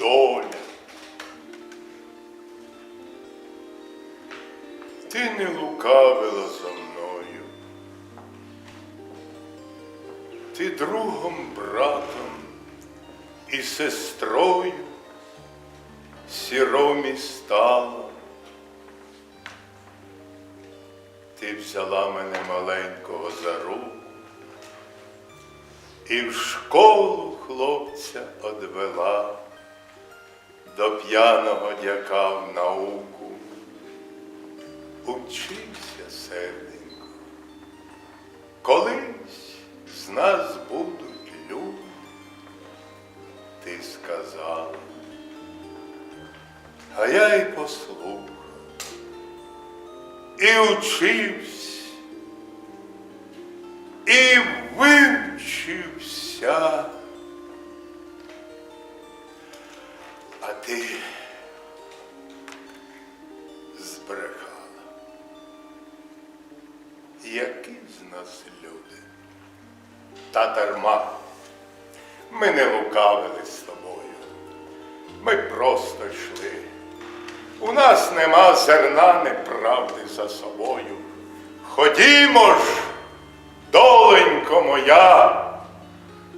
доля. Ти не лукавила зо мною. Ти другом, братом і сестрою сіромі стала. Ти взяла мене маленького за руку і в школу хлопця одвела до п'яного дяка в науку. Учися, серденько, колись з нас будуть люди, ти сказала, а я й послухав. І учився, і вивчився. А ти збрехала. Які з нас люди? Та дарма. Ми не лукавили з тобою. Ми просто йшли. У нас нема зерна неправди за собою. Ходімо ж, доленько моя,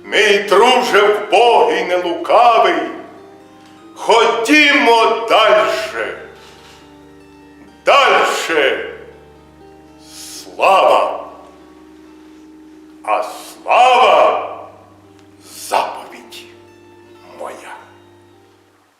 мій друже вбогий не лукавий. Ходімо дальше. Дальше слава, а слава заповідь моя.